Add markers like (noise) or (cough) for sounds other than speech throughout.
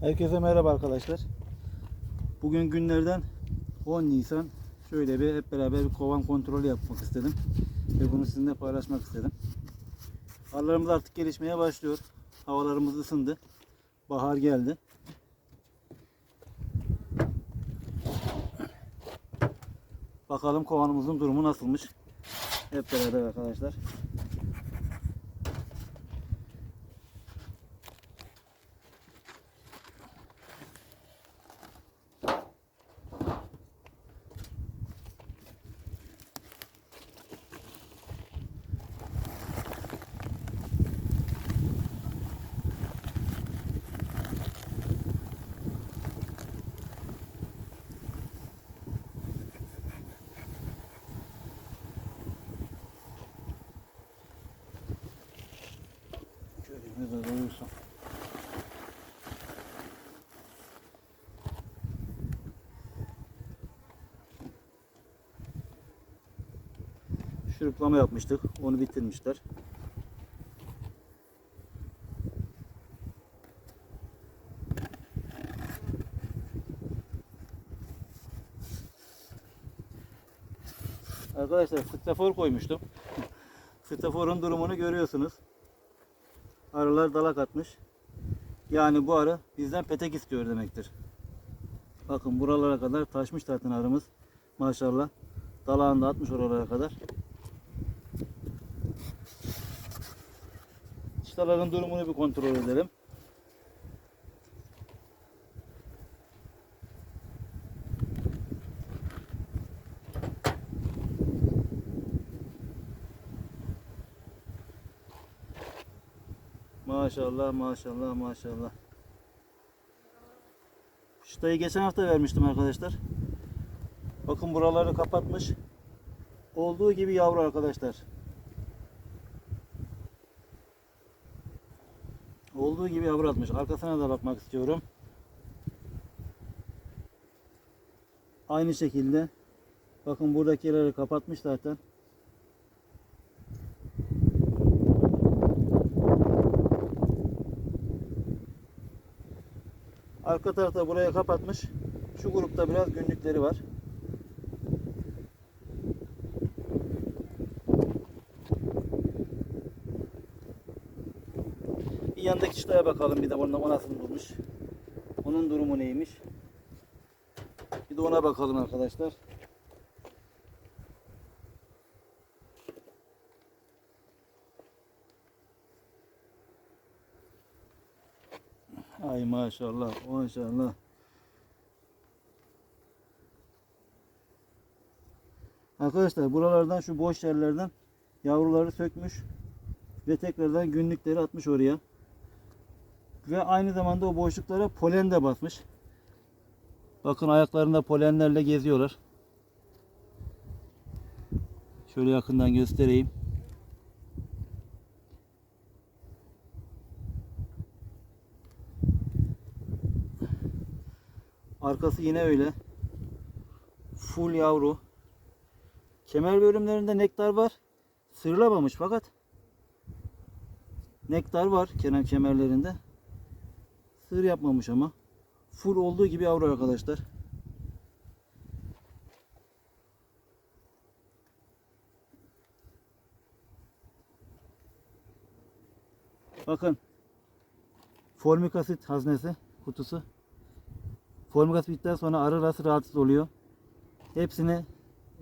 Herkese merhaba arkadaşlar. Bugün günlerden 10 Nisan. Şöyle bir hep beraber bir kovan kontrolü yapmak istedim. Ve bunu sizinle paylaşmak istedim. Arılarımız artık gelişmeye başlıyor. Havalarımız ısındı. Bahar geldi. Bakalım kovanımızın durumu nasılmış. Hep beraber arkadaşlar. Şöyle biraz uyusun. Şuruplama yapmıştık. Onu bitirmişler. Arkadaşlar strafor koymuştum. (laughs) Straforun durumunu görüyorsunuz. Arılar dalak atmış. Yani bu arı bizden petek istiyor demektir. Bakın buralara kadar taşmış zaten arımız. Maşallah. Dalağını da atmış oralara kadar. Çıtaların durumunu bir kontrol edelim. Maşallah maşallah maşallah. Çıtayı geçen hafta vermiştim arkadaşlar. Bakın buraları kapatmış. Olduğu gibi yavru arkadaşlar. Olduğu gibi yavru. Arkasına da bakmak istiyorum. Aynı şekilde. Bakın buradakileri kapatmış zaten. Arka tarafta buraya kapatmış. Şu grupta biraz günlükleri var. Yandaki çıtaya bakalım bir de onunla o nasıl bulmuş. Onun durumu neymiş. Bir de ona bakalım arkadaşlar. Ay maşallah maşallah. Arkadaşlar buralardan şu boş yerlerden yavruları sökmüş ve tekrardan günlükleri atmış oraya. Ve aynı zamanda o boşluklara polen de basmış. Bakın ayaklarında polenlerle geziyorlar. Şöyle yakından göstereyim. Arkası yine öyle. Full yavru. Kemer bölümlerinde nektar var. Sırlamamış fakat nektar var kenar kemerlerinde. Sır yapmamış ama. Full olduğu gibi yavru arkadaşlar. Bakın. Formik asit haznesi kutusu. Formik asit bittikten sonra arı rası rahatsız oluyor. Hepsini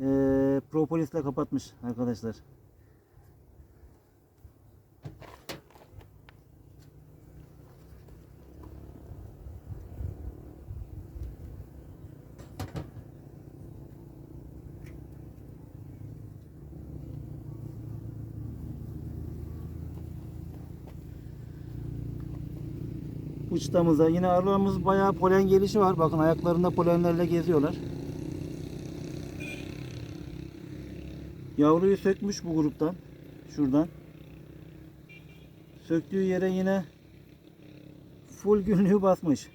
eee propolisle kapatmış arkadaşlar. Uçtamıza. Yine arılarımız bayağı polen gelişi var. Bakın ayaklarında polenlerle geziyorlar. Yavruyu sökmüş bu gruptan. Şuradan. Söktüğü yere yine full günlüğü basmış.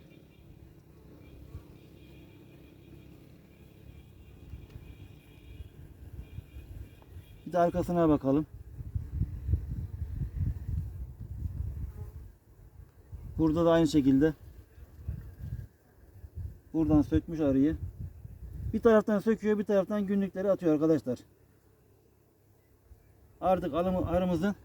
Bir de arkasına bakalım. Burada da aynı şekilde buradan sökmüş arıyı. Bir taraftan söküyor bir taraftan günlükleri atıyor arkadaşlar. Artık arımızın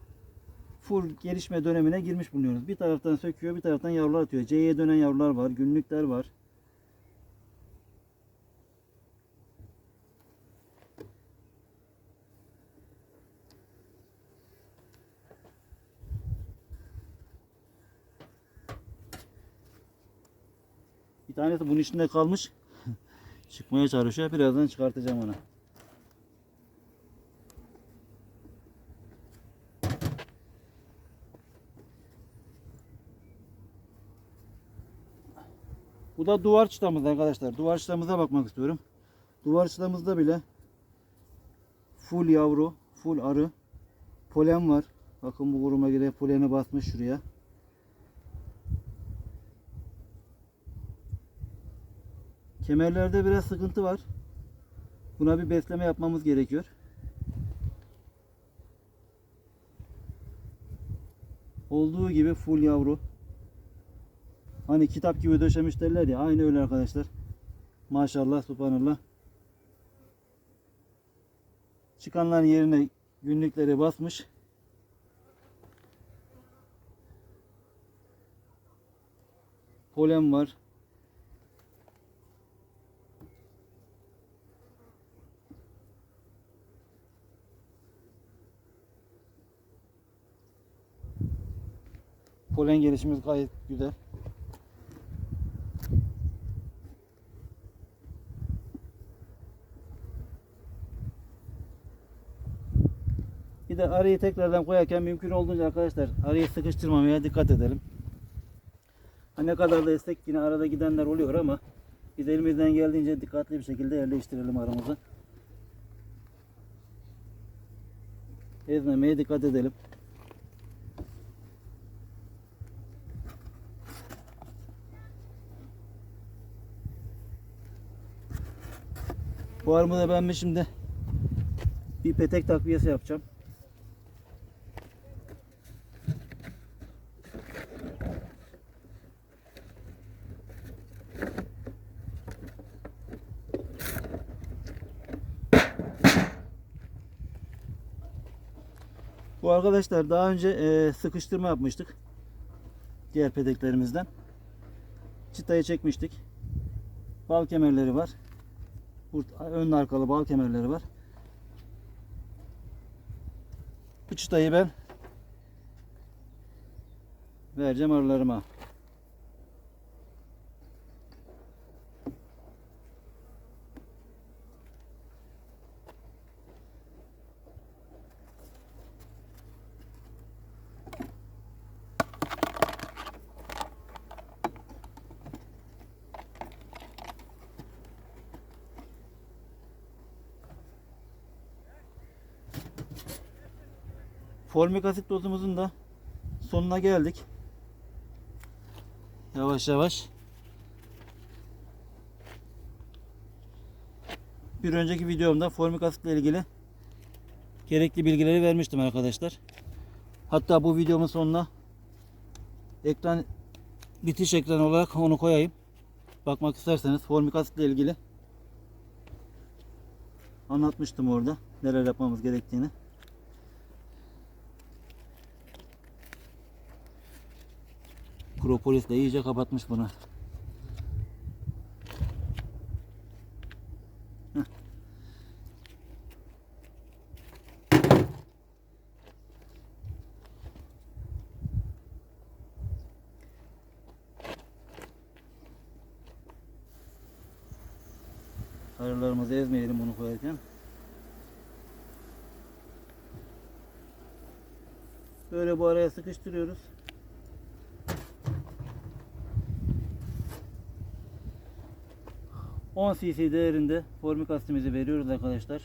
full gelişme dönemine girmiş bulunuyoruz. Bir taraftan söküyor bir taraftan yavrular atıyor. C'ye dönen yavrular var günlükler var. Bir tanesi bunun içinde kalmış. (laughs) Çıkmaya çalışıyor. Birazdan çıkartacağım onu. Bu da duvar çıtamız arkadaşlar. Duvar çıtamıza bakmak istiyorum. Duvar çıtamızda bile full yavru, full arı, polen var. Bakın bu kuruma göre poleni basmış şuraya. Kemerlerde biraz sıkıntı var. Buna bir besleme yapmamız gerekiyor. Olduğu gibi full yavru. Hani kitap gibi döşemiş derler ya aynı öyle arkadaşlar. Maşallah subhanallah. Çıkanların yerine günlükleri basmış. Polen var. Polen gelişimiz gayet güzel. Bir de arıyı tekrardan koyarken mümkün olduğunca arkadaşlar arıyı sıkıştırmamaya dikkat edelim. Ne kadar da esnek yine arada gidenler oluyor ama biz elimizden geldiğince dikkatli bir şekilde yerleştirelim aramızı. Ezmemeye dikkat edelim. Bu armuda ben bir şimdi bir petek takviyesi yapacağım. Bu arkadaşlar daha önce e, sıkıştırma yapmıştık. Diğer peteklerimizden. Çıtayı çekmiştik. Bal kemerleri var. Ön arkalı bal kemerleri var. Bu çıtayı ben vereceğim arılarıma. Formik asit dozumuzun da sonuna geldik. Yavaş yavaş. Bir önceki videomda formik asitle ilgili gerekli bilgileri vermiştim arkadaşlar. Hatta bu videomun sonuna ekran bitiş ekranı olarak onu koyayım. Bakmak isterseniz formik asitle ilgili anlatmıştım orada neler yapmamız gerektiğini. Propolis de iyice kapatmış bunu. Heh. Arılarımızı ezmeyelim bunu koyarken. Böyle bu araya sıkıştırıyoruz. 10 cc değerinde formik asitimizi veriyoruz arkadaşlar.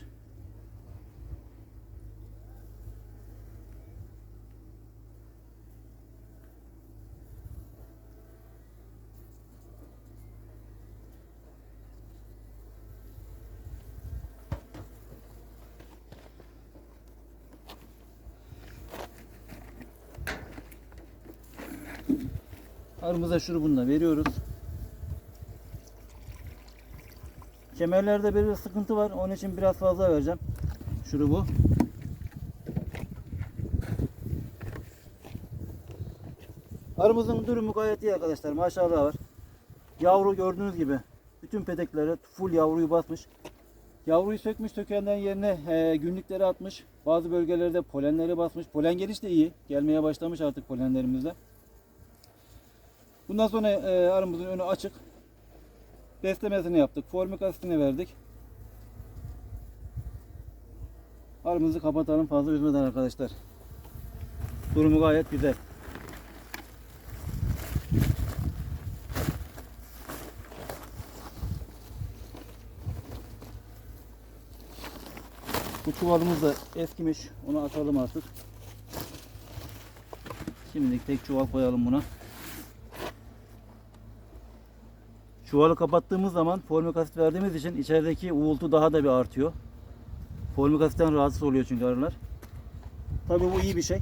Arımıza şurubunu da veriyoruz. Kemerlerde bir sıkıntı var. Onun için biraz fazla vereceğim. Şurubu. Arımızın durumu gayet iyi arkadaşlar. Maşallah var. Yavru gördüğünüz gibi bütün peteklere full yavruyu basmış. Yavruyu sökmüş sökenden yerine e, günlükleri atmış. Bazı bölgelerde polenleri basmış. Polen geliş de iyi. Gelmeye başlamış artık polenlerimizde. Bundan sonra e, arımızın önü açık. Beslemesini yaptık. Formik asitini verdik. Arımızı kapatalım fazla üzmeden arkadaşlar. Durumu gayet güzel. Bu çuvalımız da eskimiş. Onu atalım artık. Şimdilik tek çuval koyalım buna. Çuvalı kapattığımız zaman formik asit verdiğimiz için içerideki uğultu daha da bir artıyor. Formik asitten rahatsız oluyor çünkü arılar. Tabii bu iyi bir şey.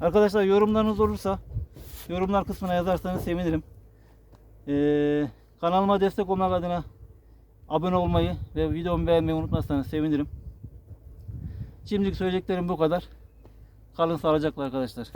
Arkadaşlar yorumlarınız olursa yorumlar kısmına yazarsanız sevinirim. Ee, kanalıma destek olmak adına abone olmayı ve videomu beğenmeyi unutmazsanız sevinirim. Şimdilik söyleyeceklerim bu kadar. Kalın sağlıcakla arkadaşlar.